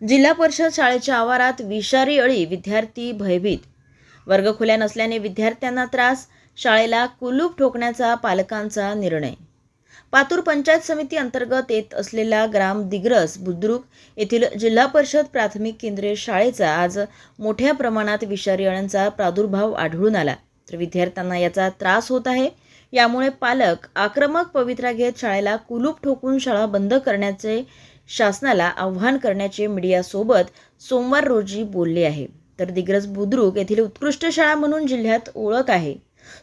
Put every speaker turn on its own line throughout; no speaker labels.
जिल्हा परिषद शाळेच्या आवारात विषारी अळी विद्यार्थी भयभीत. वर्गखुल्या नसल्याने विद्यार्थ्यांना त्रास शाळेला कुलूप ठोकण्याचा पालकांचा निर्णय. पातूर पंचायत समिती अंतर्गत येत असलेला ग्राम दिग्रस बुद्रुक येथील जिल्हा परिषद प्राथमिक केंद्रीय शाळेचा आज मोठ्या प्रमाणात विषारी अळ्यांचा प्रादुर्भाव आढळून आला. तर विद्यार्थ्यांना याचा त्रास होत आहे. यामुळे पालक आक्रमक पवित्रा घेत शाळेला कुलूप ठोकून शाळा बंद करण्याचे शासनाला आव्हान करण्याचे मीडियासोबत सोमवार रोजी बोलले आहे. तर दिग्रज बुद्रुक येथील उत्कृष्ट शाळा म्हणून जिल्ह्यात ओळख आहे.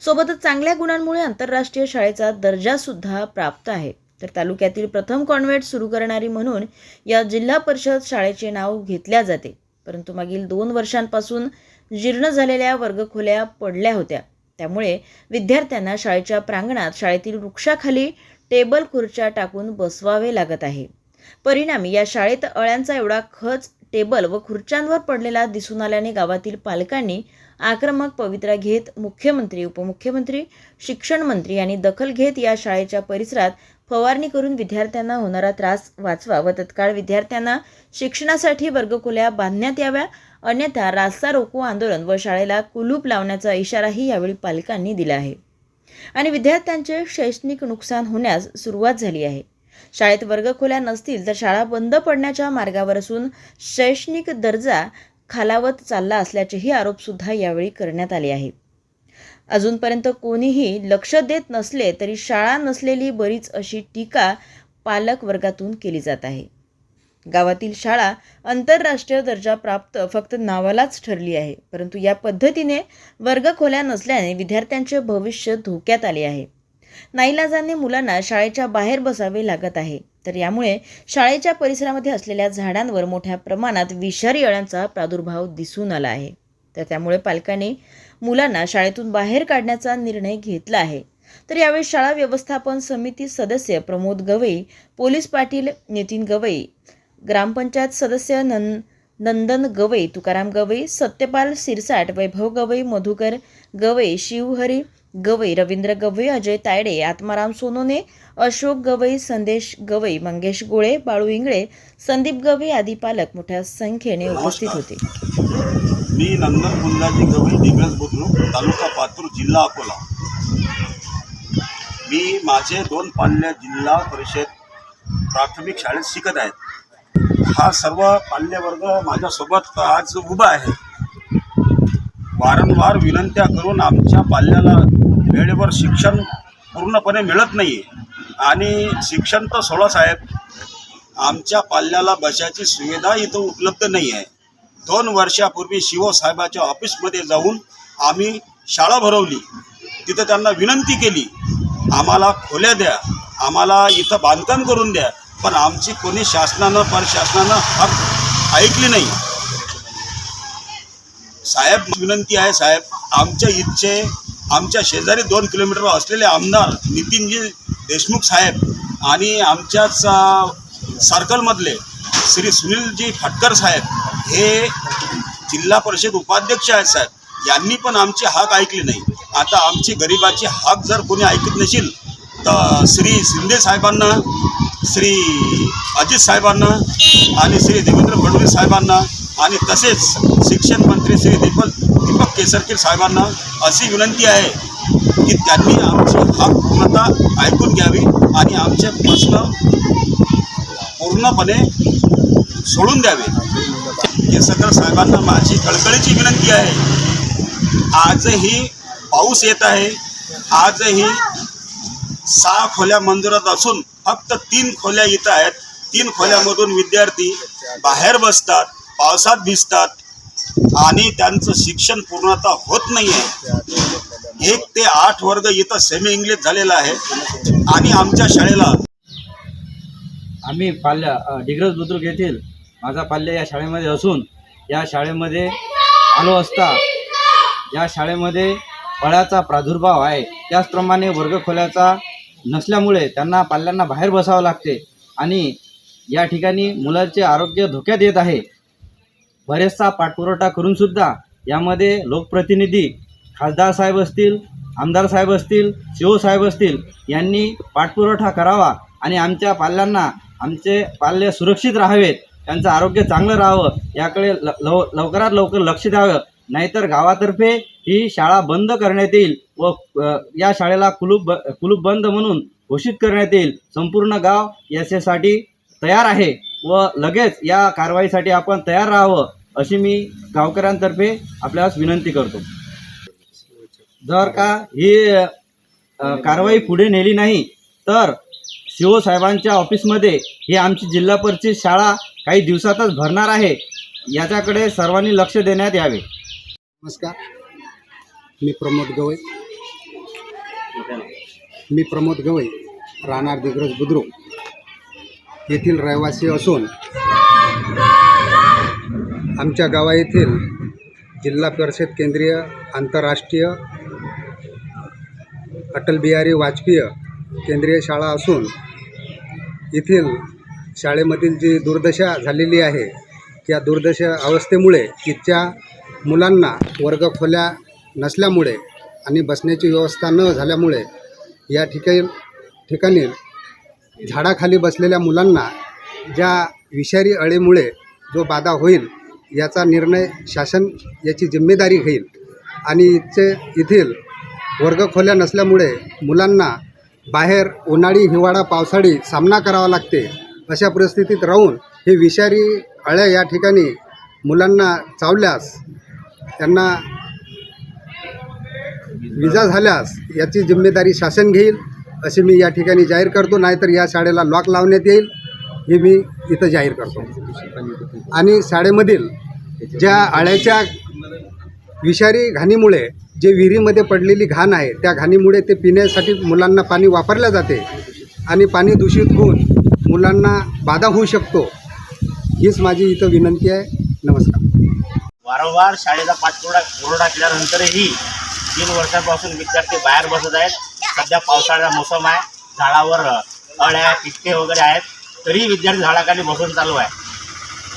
सोबतच चांगल्या गुणांमुळे आंतरराष्ट्रीय शाळेचा दर्जा सुद्धा प्राप्त आहे. तर तालुक्यातील प्रथम कॉन्व्हेंट सुरू करणारी म्हणून या जिल्हा परिषद शाळेचे नाव घेतल्या जाते. परंतु मागील दोन वर्षांपासून जीर्ण झालेल्या वर्गखोल्या पडल्या होत्या. त्यामुळे विद्यार्थ्यांना शाळेच्या प्रांगणात शाळेतील वृक्षाखाली टेबल खुर्च्या टाकून बसवावे लागत आहे. परिणामी या शाळेत अळ्यांचा एवढा खच टेबल व खुर्च्यांवर पडलेला दिसून आल्याने गावातील पालकांनी आक्रमक पवित्रा घेत मुख्यमंत्री उपमुख्यमंत्री शिक्षण मंत्री यांनी दखल घेत या शाळेच्या परिसरात फवारणी करून विद्यार्थ्यांना होणारा त्रास वाचवा व तत्काळ विद्यार्थ्यांना शिक्षणासाठी वर्गखोल्या बांधण्यात याव्या अन्यथा रास्ता रोको आंदोलन व शाळेला कुलूप लावण्याचा इशाराही यावेळी पालकांनी दिला आहे. आणि विद्यार्थ्यांचे शैक्षणिक नुकसान होण्यास सुरुवात झाली आहे. शाळेत वर्गखोल्या नसतील तर शाळा बंद पडण्याच्या मार्गावर असून शैक्षणिक दर्जा खालावत चालला असल्याचेही आरोपसुद्धा यावेळी करण्यात आले आहे अजूनपर्यंत कोणीही लक्ष देत नसले तरी शाळा नसलेली बरीच अशी टीका पालक वर्गातून केली जात आहे. गावातील शाळा आंतरराष्ट्रीय दर्जा प्राप्त फक्त नावालाच ठरली आहे परंतु या पद्धतीने वर्गखोल्या नसल्याने विद्यार्थ्यांचे भविष्य धोक्यात आले आहे. नाईलाजाने मुलांना शाळेच्या बाहेर बसावे लागत आहे. तर यामुळे शाळेच्या परिसरामध्ये असलेल्या झाडांवर मोठ्या प्रमाणात विषारी अळ्यांचा प्रादुर्भाव दिसून आला आहे. तर त्यामुळे पालकांनी मुलांना शाळेतून बाहेर काढण्याचा निर्णय घेतला आहे. तर यावेळी शाळा व्यवस्थापन समिती सदस्य प्रमोद गवई पोलीस पाटील नितीन गवई ग्रामपंचायत सदस्य नन नंदन गवई तुकाराम गवई सत्यपाल सिरसाट वैभव गवई मधुकर गवई शिवहरी गवई रवींद्र गवई अजय तायडे आत्माराम सोनोने अशोक गवई संदेश गवई मंगेश गोळे बाळू इंगळे संदीप गवई आदी पालक मोठ्या संख्येने उपस्थित होते.
मी नंदन मुंदाजी गवई दिग्रस बुद्रुक तालुका पातूर जिल्हा अकोला. मी माझे दोन पाल्य जिल्हा परिषद प्राथमिक शाळेत शिकत आहेत. हा सर्व पाल्यवर्ग माझ्यासोबत आज उभा आहे. वारंवार विनंत्या करून आमच्या पाल्याला वेळेवर शिक्षण पूर्णपणे मिळत नाही आणि शिक्षण तर सोळा साहेब आमच्या पाल्याला बसायची सुविधा इथं उपलब्ध नाही आहे दोन वर्षापूर्वी शिवसाहेबाच्या ऑफिसमध्ये जाऊन आम्ही शाळा भरवली. तिथं त्यांना विनंती केली आम्हाला खोल्या द्या आम्हाला इथं बांधकाम करून द्या पण आमची कोणी शासनानं परशासनानं हक ऐकली नाही. साहेब विनंती आहे साहेब आमच्या इथचे आमच्या शेजारी दोन किलोमीटर असलेले आमदार नितीनजी देशमुख साहेब आणि आमच्याच सर्कलमधले श्री सुनीलजी फटकर साहेब हे जिल्हा परिषद उपाध्यक्ष आहेत साहेब. यांनी पण आमची हाक ऐकली नाही. आता आमची गरिबाची हाक जर कोणी ऐकत नसेल तर श्री शिंदे साहेबांना श्री अजित साहेबांना आणि श्री देवेंद्र फडणवीस साहेबांना आणि तसेच शिक्षण मंत्री श्री दीपक दीपक केसरकर साहेबांना अशी विनंती आहे की त्यांनी आमची हा पूर्णता ऐकून घ्यावी आणि आमचे प्रश्न पूर्णपणे सोडून द्यावे. केसरकर साहेबांना माझी कळकळीची विनंती आहे. आजही पाऊस येत आहे. आजही सहा खोल्या मंदिरात असून फक्त तीन खोल्या इथं आहेत. तीन खोल्यामधून विद्यार्थी बाहेर बसतात पावसात भिजतात आणि त्यांचं शिक्षण पूर्णतः होत नाही आहे एक ते आठ वर्ग इथं सेमी इंग्लिश झालेला आहे आणि आमच्या शाळेला
आम्ही पाल्या डिग्रज बुद्रुक येथील माझा पाल्य या शाळेमध्ये असून या शाळेमध्ये आलो असता या शाळेमध्ये फळाचा प्रादुर्भाव आहे. त्याचप्रमाणे वर्गखोल्याचा नसल्यामुळे त्यांना पाल्यांना बाहेर बसावं लागते. आणि या ठिकाणी मुलांचे आरोग्य धोक्यात येत आहे. बरेचसा पाठपुरवठा करूनसुद्धा यामध्ये लोकप्रतिनिधी खासदार साहेब असतील आमदार साहेब असतील शिव साहेब असतील यांनी पाठपुरवठा करावा आणि आमच्या पाल्यांना आमचे पाल्य सुरक्षित राहावेत त्यांचं आरोग्य चांगलं राहावं याकडे ल लव लवकरात लवकर लक्ष द्यावं नाहीतर गावातर्फे ही शाळा बंद करण्यात येईल व या शाळेला कुलूप ब कुलूप बंद म्हणून घोषित करण्यात येईल. संपूर्ण गाव याच्यासाठी तयार आहे व लगेच या कारवाईसाठी आपण तयार राहावं अशी मी गावकऱ्यांतर्फे आपल्यास विनंती करतो. जर का ही कारवाई पुढे नेली नाही तर शिवसाहेबांच्या साहेबांच्या ऑफिसमध्ये ही आमची जिल्हा परिषद शाळा काही दिवसातच भरणार आहे. याच्याकडे सर्वांनी लक्ष देण्यात यावे.
नमस्कार. मी प्रमोद गवई. मी प्रमोद गवई राहणार दिग्रज बुद्रुक. येथील रहिवासी असून आमच्या गावा येथील जिल्हा परिषद केंद्रीय आंतरराष्ट्रीय अटल बिहारी वाजपेयी केंद्रीय शाळा असून येथील शाळेमधील जी दुर्दशा झालेली आहे त्या दुर्दशा अवस्थेमुळे तिच्या मुलांना वर्गखोल्या नसल्यामुळे आणि बसण्याची व्यवस्था न झाल्यामुळे या ठिकाणी ठिकाणी झाडाखाली बसलेल्या मुलांना ज्या विषारी अळीमुळे जो बाधा होईल याचा निर्णय शासन याची जिम्मेदारी घेईल. आणि इथचे येथील वर्गखोल्या नसल्यामुळे मुलांना बाहेर उन्हाळी हिवाळा पावसाळी सामना करावा लागते अशा परिस्थितीत राहून हे विषारी अळ्या या ठिकाणी मुलांना चावल्यास त्यांना विजा झाल्यास याची जिम्मेदारी शासन घेईल असे मी या ठिकाणी जाहीर करतो. नाहीतर या शाळेला लॉक लावण्यात येईल हे मी इथं जाहीर करतो. आणि शाळेमधील ज्या आळ्याच्या विषारी घाणीमुळे जे विहिरीमध्ये पडलेली घाण आहे त्या घाणीमुळे ते पिण्यासाठी मुलांना पाणी वापरले जाते आणि पाणी दूषित होऊन मुलांना बाधा होऊ शकतो. हीच माझी इथं विनंती आहे. नमस्कार.
वारंवार शाळेचा पाठपुरा पुरवठा केल्यानंतरही तीन वर्षापासून विद्यार्थी बाहेर बसत आहेत. सध्या पावसाळ्याचा मोसम आहे. झाडावर अळ्या पिटके वगैरे आहेत. तरीही विद्यार्थी झाडाखाली बसून चालू आहे.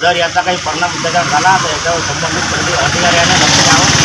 जर याचा काही परिणाम विद्यार्थ्यावर झाला तर याच्यावर संबंधित प्रति- अधिकाऱ्याने लक्ष द्यावं.